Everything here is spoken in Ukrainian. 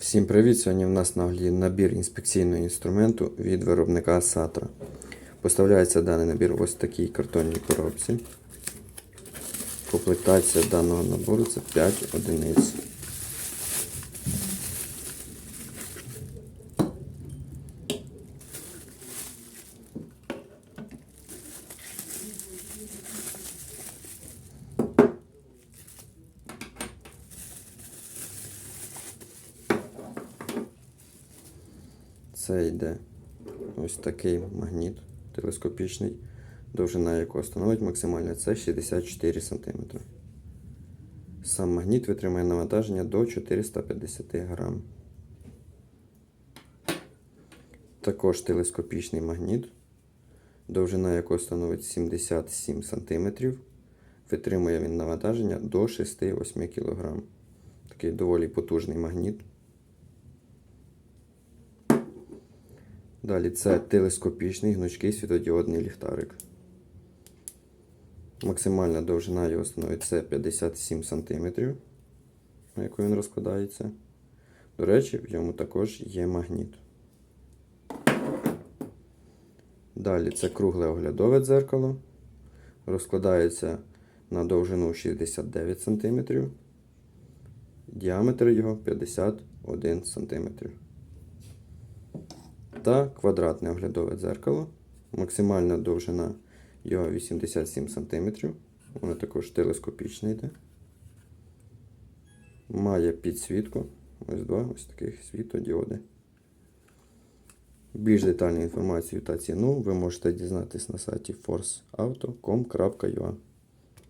Всім привіт! Сьогодні в нас на набір інспекційного інструменту від виробника Сатра. Поставляється даний набір в ось такій картонній коробці. Комплектація даного набору це 5 одиниць. Це йде ось такий магніт телескопічний, довжина якого становить максимальна це 64 см. Сам магніт витримує навантаження до 450 грам. Також телескопічний магніт, довжина якого становить 77 см. Витримує він навантаження до 6-8 кг. Такий доволі потужний магніт. Далі це телескопічний гнучкий світодіодний ліхтарик. Максимальна довжина його становить це 57 см, на яку він розкладається. До речі, в ньому також є магніт. Далі це кругле оглядове дзеркало. Розкладається на довжину 69 см. Діаметр його 51 см та квадратне оглядове дзеркало. Максимальна довжина його 87 см. Воно також телескопічне йде. Має підсвітку. Ось два ось таких світодіоди. Більш детальну інформацію та ціну ви можете дізнатись на сайті forceauto.com.ua